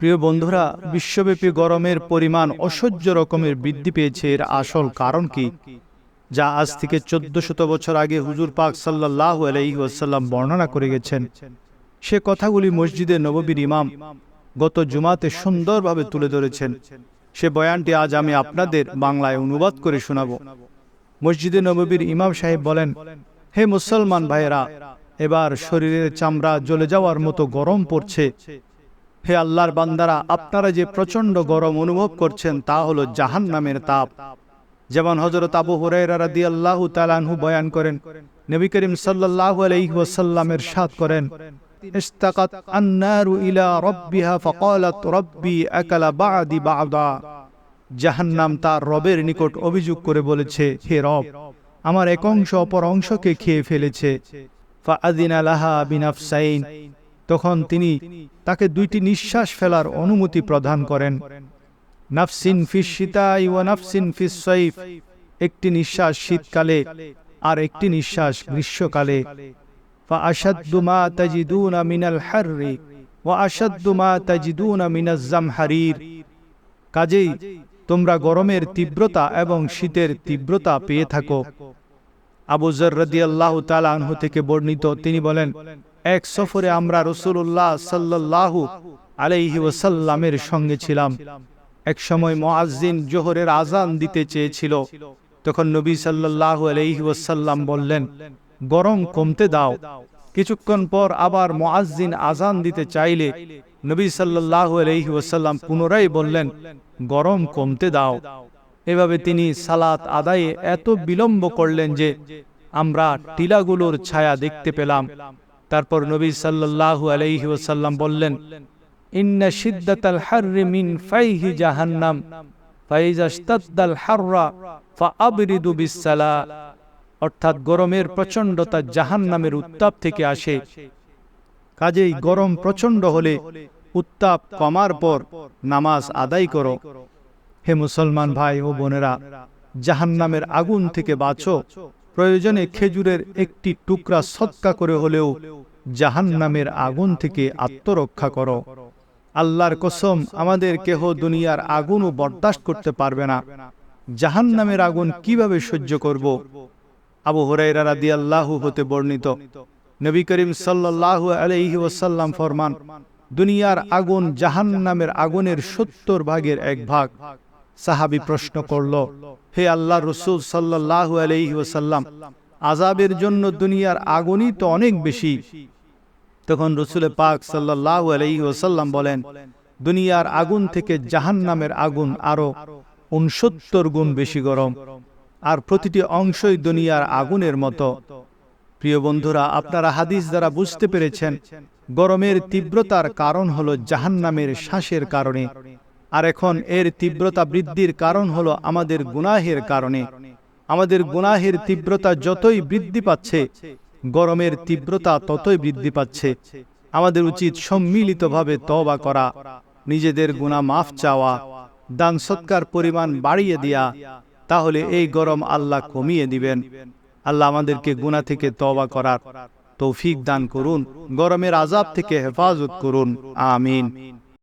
প্রিয় বন্ধুরা, বিশ্বব্যাপী গরমের পরিমাণ অসহ্য রকমের বৃদ্ধি পেয়েছে এর আসল কারণ কি? যা আজ থেকে চোদ্দ শত বছর আগে হুজুর পাক সাল্লাহ আলাইহি ওয়াসাল্লাম বর্ণনা করে গেছেন। সে কথাগুলি মসজিদে নববীর ইমাম গত জুমাতে সুন্দরভাবে তুলে ধরেছেন। সে বয়ানটি আজ আমি আপনাদের বাংলায় অনুবাদ করে শোনাব। মসজিদে নববীর ইমাম সাহেব বলেন, হে মুসলমান ভাইয়েরা, এবার শরীরের চামড়া জ্বলে যাওয়ার মতো গরম পড়ছে। হে আল্লাহর বান্দারা, আপনারা যে প্রচণ্ড গরম অনুভব করছেন তা হলো জাহান নামের তাপ। যেমন হজরত আবু হুরাইরা রাদি আল্লাহ তালানহু বয়ান করেন, নবী করিম সাল্লাহ আলাইহি ওয়াসাল্লামের সাথ করেন, ইস্তাকাত আন্নারু ইলা রব্বিহা ফাকালাত রব্বি আকালা বাদি বাদা। জাহান্নাম তার রবের নিকট অভিযোগ করে বলেছে, হে রব, আমার এক অংশ অপর অংশকে খেয়ে ফেলেছে। ফাআদিনা লাহা বিনাফসাইন তখন তিনি তাকে দুইটি নিঃশ্বাস ফেলার অনুমতি প্রদান করেন। নাফসিন ফিস সীতা ইয়া নাফসিন ফিস সৈফ, একটি নিঃশ্বাস শীতকালে আর একটি নিঃশ্বাস গ্রীষ্মকালে। আসাদুমা তাজিদুন মিনাল হারি ও আসাদুমা তাজিদুন মিনাজ্জাম হারির কাজেই তোমরা গরমের তীব্রতা এবং শীতের তীব্রতা পেয়ে থাকো। আবু জর রদি আল্লাহ তালাহ থেকে বর্ণিত তিনি বলেন এক সফরে আমরা রসুল্লাহ সাল্লাল্লাহু আলাইহি ওয়াসাল্লামের সঙ্গে ছিলাম। এক সময় মুআজ্জিন জোহরের আজান দিতে চেয়েছিল। তখন নবী সাল্লাল্লাহু আলাইহি ওয়াসাল্লাম বললেন, গরম কমতে দাও। কিছুক্ষণ পর আবার মুআজ্জিন আজান দিতে চাইলে নবী সাল্লাল্লাহু আলাইহি ওয়াসাল্লাম পুনরায় বললেন, গরম কমতে দাও। এভাবে তিনি সালাত আদায়ে এত বিলম্ব করলেন যে আমরা টিলাগুলোর ছায়া দেখতে পেলাম। তারপর নবী সাল্লাল্লাহু আলাইহি ওয়াসাল্লাম বললেন, ইন্না শিদ্দাতাল হাররি মিন ফাইহি জাহান্নাম হাররা ফাআবরিদু বিসসালা। অর্থাৎ গরমের প্রচণ্ডতা উত্তাপ থেকে আসে। কাজেই গরম প্রচণ্ড হলে উত্তাপ কমার পর নামাজ আদায় করো। হে মুসলমান ভাই ও বোনেরা, জাহান্নামের আগুন থেকে বাঁচো। প্রয়োজনে খেজুরের একটি টুকরা সৎকা করে হলেও জাহান্নামের আগুন থেকে আত্মরক্ষা করো। আল্লাহর কসম, আমাদের কেহ দুনিয়ার আগুনও বরদাস্ত করতে পারবে না। জাহান্নামের আগুন কীভাবে সহ্য করব? আবু হুরাইরা রাদিয়াল্লাহু হতে বর্ণিত। নবী করিম সাল্লাল্লাহু আলাইহি ওসাল্লাম ফরমান, দুনিয়ার আগুন জাহান্নামের আগুনের সত্তর ভাগের এক ভাগ। সাহাবী প্রশ্ন করল, হে আল্লাহ রসুল সাল্লাল্লাহু আলাইহি ওয়াসাল্লাম আজাবের জন্য দুনিয়ার আগুনই তো অনেক বেশি। তখন রসুলে পাক সাল্লাল্লাহু আলাইহি ওয়াসাল্লাম বলেন, দুনিয়ার আগুন থেকে জাহান্নামের আগুন আরও উনসত্তর গুণ বেশি গরম, আর প্রতিটি অংশই দুনিয়ার আগুনের মতো। প্রিয় বন্ধুরা, আপনারা হাদিস দ্বারা বুঝতে পেরেছেন, গরমের তীব্রতার কারণ হলো জাহান্নামের শ্বাসের কারণে। আর এখন এর তীব্রতা বৃদ্ধির কারণ হলো আমাদের গুনাহের কারণে। আমাদের গুনাহের তীব্রতা যতই বৃদ্ধি পাচ্ছে, গরমের তীব্রতা ততই বৃদ্ধি পাচ্ছে। আমাদের উচিত সম্মিলিতভাবে তবা করা, নিজেদের গুণা মাফ চাওয়া, দান সৎকার পরিমাণ বাড়িয়ে দেয়া, তাহলে এই গরম আল্লাহ কমিয়ে দিবেন। আল্লাহ আমাদেরকে গুণা থেকে তবা করার তৌফিক দান করুন, গরমের আজাব থেকে হেফাজত করুন। আমিন।